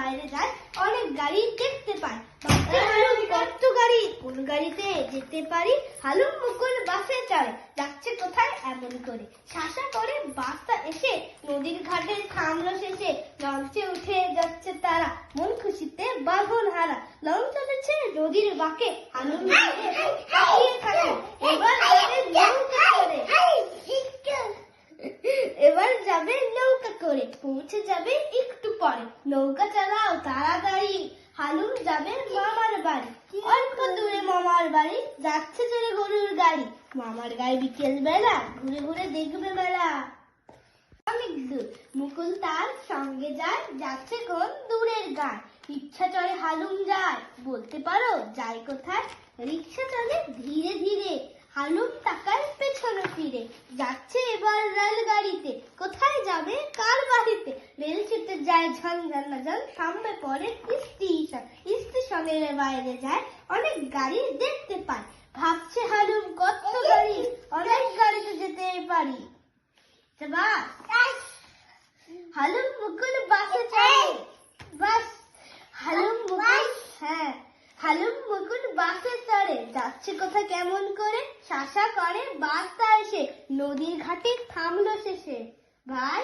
বাইরে যায় অনেক গাড়ি দেখতে পায় কত গাড়ি কোন গাড়িতে যেতে পারি হালুম মুকুল বাসে চড়ে যাচ্ছে কোথায় এমন করে শাসা করে বাসটা এসে নদীর ঘাটে থামলো শেষে লঞ্চে উঠে যাচ্ছে তারা মন খুশিতে বাঁধন হারা লঞ্চ চলেছে নদীর বাঁকে হালুম থাকে এবার যাবে নৌকা করে এবার যাবে নৌকা করে পৌঁছে যাবে একটু নৌকা চালাও, তাড়াতাড়ি। হালুম যাবে মামার বাড়ি। অল্প দূরে মামার বাড়ি, যাচ্ছে চলে গরুর গাড়ি। মামার গায়ে বিকেল বেলা, ঘুরে ঘুরে দেখবে অনেক দূর মুকুল তার সঙ্গে যায়, যাচ্ছে কোন দূরের গান ইচ্ছা চলে হালুম যায়। বলতে পারো, যায় কোথায়? রিক্সা চলে ধীরে ধীরে। হালুম তাকায় পেছনে ফিরে। যাচ্ছে এবার রেলগাড়িতে কোথায় যাবে কার বাড়িতে যায় ঝন সামনে পড়ে স্টেশন স্টেশনের বাইরে যায় অনেক গাড়ি দেখতে পায়। ভাবছে হালুম কত গাড়ি? অনেক গাড়িতে যেতে পারি। হালুম মুকুল বাসে চড়ে বাস। হালুম মুকুল হ্যাঁ। হালুম মুকুল বাসে চড়ে। যাচ্ছে কোথা কেমন করে? শাসা করে বাসটা এসে। নদীর ঘাটে থামলো শেষে। ভাই